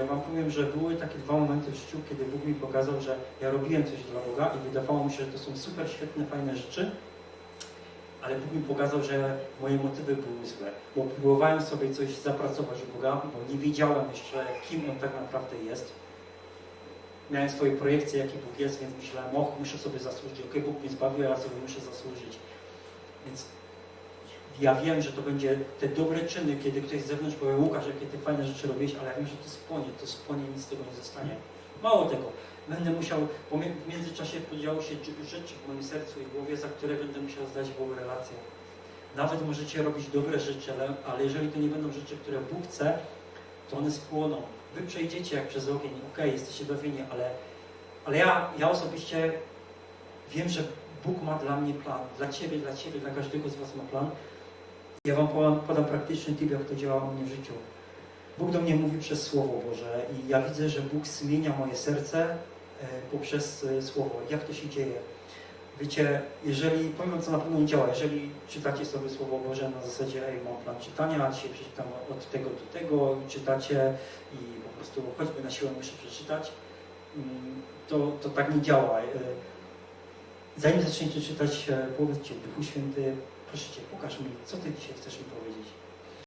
Ja Wam powiem, że były takie dwa momenty w życiu, kiedy Bóg mi pokazał, że ja robiłem coś dla Boga i wydawało mi się, że to są super świetne, fajne rzeczy, ale Bóg mi pokazał, że moje motywy były złe, bo próbowałem sobie coś zapracować u Boga, bo nie wiedziałem jeszcze, kim On tak naprawdę jest. Miałem swoje projekcje, jaki Bóg jest, więc myślałem, och, muszę sobie zasłużyć. Okej, Bóg mnie zbawił, ja sobie muszę zasłużyć. Więc ja wiem, że to będzie te dobre czyny, kiedy ktoś z zewnątrz powie, Łukasz, jakie ty fajne rzeczy robisz, ale ja wiem, że to spłonie, to spłonie, nic z tego nie zostanie. Mało tego, będę musiał, bo w międzyczasie podziało się rzeczy w moim sercu i głowie, za które będę musiał zdać Bogu relację. Nawet możecie robić dobre rzeczy, ale, ale jeżeli to nie będą rzeczy, które Bóg chce, to one spłoną. Wy przejdziecie jak przez ogień, okej, jesteście bawieni, ale, ale ja, ja osobiście wiem, że Bóg ma dla mnie plan, dla Ciebie, dla Ciebie, dla każdego z Was ma plan. Ja Wam podam, praktyczny tip, jak to działa u mnie w życiu. Bóg do mnie mówi przez Słowo Boże i ja widzę, że Bóg zmienia moje serce e, poprzez e, Słowo. Jak to się dzieje? Wiecie, jeżeli, powiem co na pewno nie działa, jeżeli czytacie sobie Słowo Boże na zasadzie, ej, mam plan czytania, dzisiaj przeczytam od tego do tego, czytacie i po prostu choćby na siłę muszę przeczytać, mm, to, to tak nie działa. Zanim zaczniecie czytać, e, powiedzcie, Duchu Święty, proszę Cię, pokaż mi, co Ty dzisiaj chcesz mi powiedzieć.